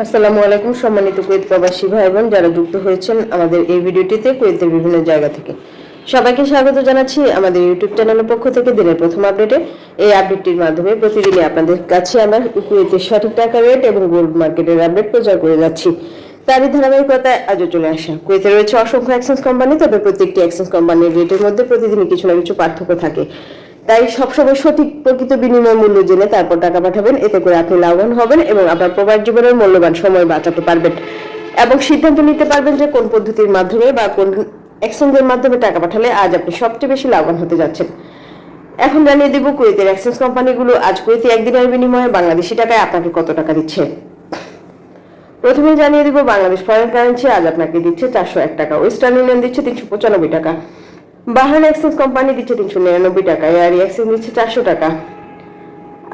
আসসালামু আলাইকুম, সম্মানিত কুয়েত প্রবাসী ভাই বোন যারা যুক্ত হয়েছেন আমাদের এই ভিডিওটিতে কুয়েতের বিভিন্ন জায়গা থেকে। সবাইকে স্বাগত জানাচ্ছি আমাদের ইউটিউব চ্যানেলের পক্ষ থেকে দিনের প্রথম আপডেটে। এই আপডেটটির মাধ্যমে প্রতিদিনই আপনাদের কাছে আমরা কুয়েতের সঠিক টাকা রেট এবং গোল্ড মার্কেটের আপডেট প্রচার করে যাচ্ছি। তারই ধারাবাহিকতায় আজও চলে আসা। কুয়েতে রয়েছে অসংখ্য এক্সচেঞ্জ কোম্পানি তবে প্রত্যেকটি এক্সচেঞ্জ কোম্পানির রেটের মধ্যে প্রতিদিনই কিছু না কিছু পার্থক্য থাকে। তাই সবসময় সঠিক প্রকৃত বিনিময় মূল্য জেনে তারপর টাকা পাঠাবেন। এতে করে আপনি লাভবান হবেন এবং আপনার প্রবাস জীবনের মূল্যবান সময় বাঁচাতে পারবেন। এবং সিদ্ধান্ত নিতে পারবেন যে কোন পদ্ধতির মাধ্যমে বা কোন এক্সচেঞ্জের মাধ্যমে টাকা পাঠালে আজ আপনি সবচেয়ে বেশি লাভবান হতে যাচ্ছেন। এখন জানিয়ে দেব কুয়েতের এক্সচেঞ্জ কোম্পানিগুলো আজ কুয়েতে একদিনের বিনিময়ে বাংলাদেশি টাকায় আপনাকে কত টাকা দিচ্ছে? প্রথমে জানিয়ে দিব বাংলাদেশ ফরেন কারেন্সি আজ আপনাকে দিচ্ছে চারশো এক টাকা, ওয়েস্টার্ন ইউনিয়ন দিচ্ছে তিনশো পঁচানব্বই টাকা। বাহান এক্সচেঞ্জ কোম্পানি দিচ্ছে তিনশো নিরানব্বই টাকা এয়ারি এক্সচেঞ্জ দিচ্ছে চারশো টাকা।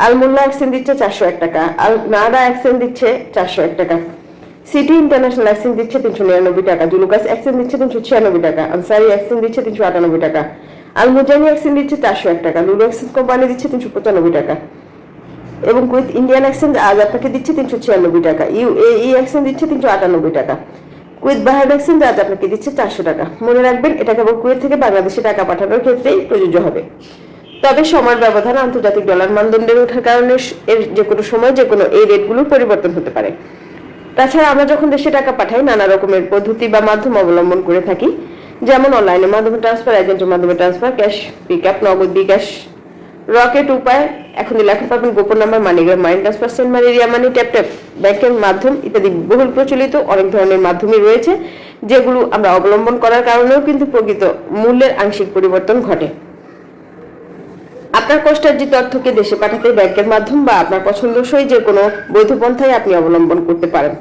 আলমুল্লা এক্সচেঞ্জ দিচ্ছে চারশো এক টাকা, আল নাডা এক্সচেঞ্জ দিচ্ছে চারশো এক টাকা। সিটি ইন্টারন্যাশনাল এক্সচেঞ্জ দিচ্ছে তিনশো নিরানব্বই টাকা, জুলুকাস এক্সচেঞ্জ দিচ্ছে তিনশো ছিয়ানব্বই টাকা, আনসারি এক্সচেঞ্জ দিচ্ছে তিনশো আটানব্বই টাকা। আল মুজানি এক্সচেঞ্জ দিচ্ছে চারশো এক টাকা লুলু এক্সচেঞ্জ কোম্পানি দিচ্ছে তিনশো পঁচানব্বই টাকা। এবং কুইথ ইন্ডিয়ান এক্সচেঞ্জ আজ আপনাকে দিচ্ছে তিনশো ছিয়ানব্বই টাকা ইউএই এক্সচেঞ্জ দিচ্ছে তিনশো আটানব্বই টাকা। কুইথ বাহার এক্সচেঞ্জ আজ আপনাকে দিচ্ছে চারশো টাকা। মনে রাখবেন, এটা কেবল কুয়েত থেকে বাংলাদেশে টাকা পাঠানোর ক্ষেত্রেই প্রযোজ্য হবে। তবে সময়ের ব্যবধান আন্তর্জাতিক ডলার মানদণ্ডের ওঠার কারণে এর যে কোনো সময় যে কোনো এই রেটগুলো পরিবর্তন হতে পারে। তাছাড়া আমরা যখন দেশে টাকা পাঠাই, নানা রকমের পদ্ধতি বা মাধ্যম অবলম্বন করে থাকি। যেমন অনলাইনের মাধ্যমে ট্রান্সফার এজেন্টের মাধ্যমে ট্রান্সফার ক্যাশ পিক আপ নগদ বিকাশ রকেট উপায় এখন লেখা পাবেন গোপন number, MoneyGram money transfer sent money Ria money tap tap, ব্যাংকের মাধ্যম, ইত্যাদি বহুল প্রচলিত, অনেক ধরনের মাধ্যমই রয়েছে, যেগুলো আমরা অবলম্বন করার কারণেও কিন্তু প্রকৃত মূল্যের আংশিক পরিবর্তন ঘটে। আপনার কষ্টার্জিত অর্থকে দেশে পাঠাতে ব্যাংকের মাধ্যম বা আপনার পছন্দসই যে কোনো বৈধ পন্থায় আপনি অবলম্বন করতে পারেন।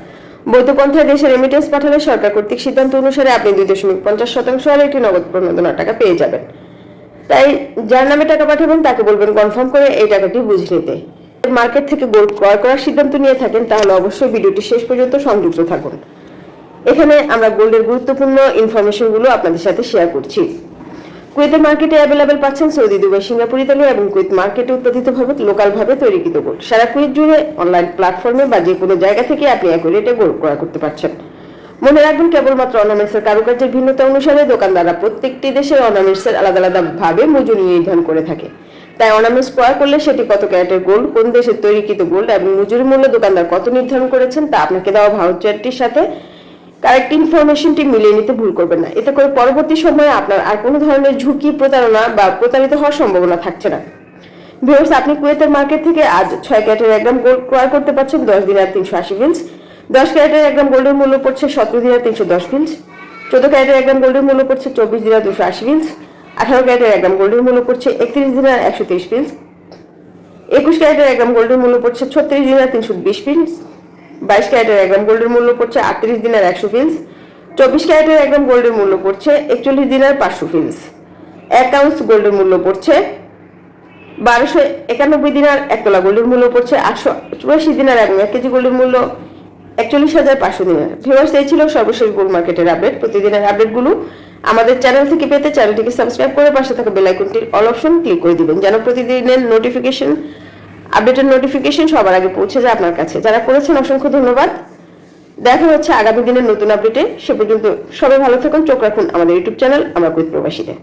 বৈধ পন্থায় দেশে রেমিটেন্স পাঠালে সরকার কর্তৃক সিদ্ধান্ত অনুসারে আপনি দুই দশমিক পঞ্চাশ শতাংশ আর একটি নগদ প্রণোদনা টাকা পেয়ে যাবেন। তাই যার নামে টাকা পাঠাবেন তাকে বলবেন কনফার্ম করে এই টাকাটি বুঝে নিতে। মার্কেট থেকে গোল্ড ক্রয় করার সিদ্ধান্ত নিয়ে থাকেন, তাহলে অবশ্যই ভিডিওটি শেষ পর্যন্ত সংযুক্ত থাকুন। এখানে আমরা গোল্ডের গুরুত্বপূর্ণ ইনফরমেশনগুলো আপনাদের সাথে শেয়ার করছি। কুয়েতের মার্কেটে অ্যাভেলেবেল পাচ্ছেন সৌদি, দুবাই, সিঙ্গাপুর, ইতালি এবং কুয়েত মার্কেটে উৎপাদিতভাবে লোকালভাবে তৈরিকৃত গোল্ড সারা কুয়েত জুড়ে অনলাইন প্ল্যাটফর্মে বা যে কোনো জায়গা থেকে আপনি একই রেটে গোল্ড ক্রয় করতে পারছেন। মনে রাখবেন কেবলমাত্র অর্নামেন্টসের কারুকার্যের ভিন্নতা অনুসারে দোকানদাররা প্রত্যেকটি দেশের অর্নামেন্টসের আলাদা আলাদা ভাবে মজুরি নির্ধারণ করে থাকে। তাই অর্নামেন্টস ক্রয় করলে সেটি কত ক্যারেটের গোল্ড, কোন দেশের তৈরিকৃত গোল্ড এবং মজুরি মূল্য দোকানদার কত নির্ধারণ করেছেন তা আপনাকে দেওয়া ভাউচারটির সাথে। কারেক্ট ইনফরমেশনটি মিলিয়ে নিতে ভুল করবেন না। এতে করে পরবর্তী সময়ে আপনার আর কোনো ধরনের ঝুঁকি, প্রতারণা বা প্রতারিত হওয়ার সম্ভাবনা থাকছে না। ভিউয়ার্স, আপনি কুয়েতের মার্কেট থেকে আজ ছয় ক্যারেটের এক গ্রাম গোল্ড ক্রয় করতে পারছেন, দশ দিন আর তিনশো আশি দশ ক্যারেটের এক গ্রাম গোল্ডের মূল্য পড়ছে সতেরো দিনের তিনশো দশ ফিন্স চোদ্দ ক্যারেটের এক গ্রাম গোল্ডের মূল্য পড়ছে চব্বিশ দিনের দুশো আশি ফিন্স আঠারো ক্যারেটের এক গ্রাম গোল্ডের মূল্য পড়ছে একত্রিশ দিনের একশো তেইশ ফিন্স একুশ ক্যারেটের এক গ্রাম গোল্ডের মূল্য পড়ছে ছত্রিশ দিনের তিনশো বিশ ফিন্স বাইশ ক্যারেটের এক গ্রাম গোল্ডের মূল্য পড়ছে আটত্রিশ দিনের একশো ফিন্স চব্বিশ ক্যারেটের এক গ্রাম গোল্ডের মূল্য পড়ছে একচল্লিশ দিনার পাঁচশো ফিন্স এক আউন্স গোল্ডের মূল্য পড়ছে বারোশো একানব্বই দিনার এক তোলা গোল্ডের মূল্য পড়ছে আটশো চুরাশি দিনার এবং এক কেজি গোল্ডের মূল্য একচল্লিশ হাজার পাঁচশো দিনের ভিউয়ার্স এই ছিল সর্বশেষ গোল্ড মার্কেটের আপডেট প্রতিদিনের আপডেটগুলো আমাদের চ্যানেল থেকে পেতে চ্যানেলটিকে সাবস্ক্রাইব করে পাশে থাকা বেল আইকনটির অল অপশন ক্লিক করে দিবেন, যেন প্রতিদিনের নোটিফিকেশন আপডেটের নোটিফিকেশন সবার আগে পৌঁছে যায় আপনার কাছে। যারা করেছেন, অসংখ্য ধন্যবাদ। দেখা হচ্ছে আগামী দিনের নতুন আপডেটে সে পর্যন্ত সবাই ভালো থাকুন, চোখ রাখুন আমাদের ইউটিউব চ্যানেল আমরা কুইত প্রবাসীতে